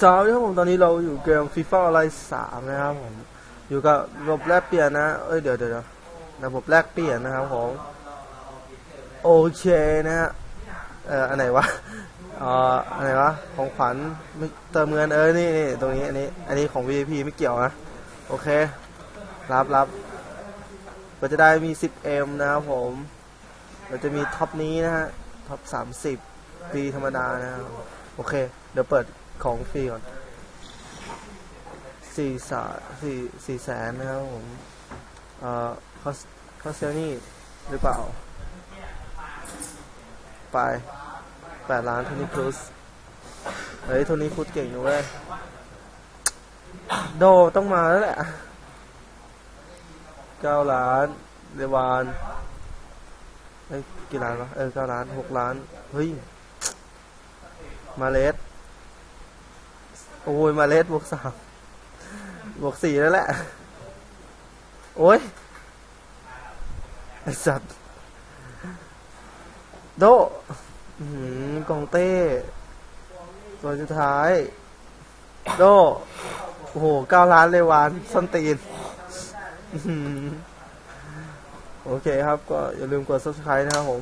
สวัสดีครับผมตอนนี้เราอยู่เกมฟีฟ่าอะไรสามนะครับผมอยู่กับระบบแลกเปลี่ยนนะ เอ้ยเดี๋ยวเดี๋ยวระบบแลกเปลี่ยนนะครับผมโอเคนะฮะเอ่ออันไหนวะเอ่ออันไหนวะของขวัญไม่เติมเงินเออนี่นี่ตรงนี้อันนี้อันนี้ของ VIP ไม่เกี่ยวนะโอเค รับรับก็จะได้มี 10M นะครับผม เราจะมีท็อปนี้นะฮะท็อป30ฟรีธรรมดานะครับ โอเค เดี๋ยวเปิดของฟรีก่อนสี่สาสี่สี่แสนนะครับผม เอ่อคอสคอสเซลนี่หรือเปล่า ไปแปดล้านโทนี่ครูสเฮ้ยโทนี่ครูสเก่งนะเว้ย โดต้องมาแล้วแหละเก้าล้านเรวานเอ้ยกี่ล้านวะเออเก้าล้านหกล้าน เฮ้ย มาเลสโอ้ยมาเลสบวกสามบวกสี่แล้วแหละ โอ้ยไอสัตว์ โดหือกองเต้ ตัวสุดท้าย โด โอ้โหเก้าล้านเลยวานส้นตีนโอเคครับ ก็อย่าลืมกด subscribe นะครับผม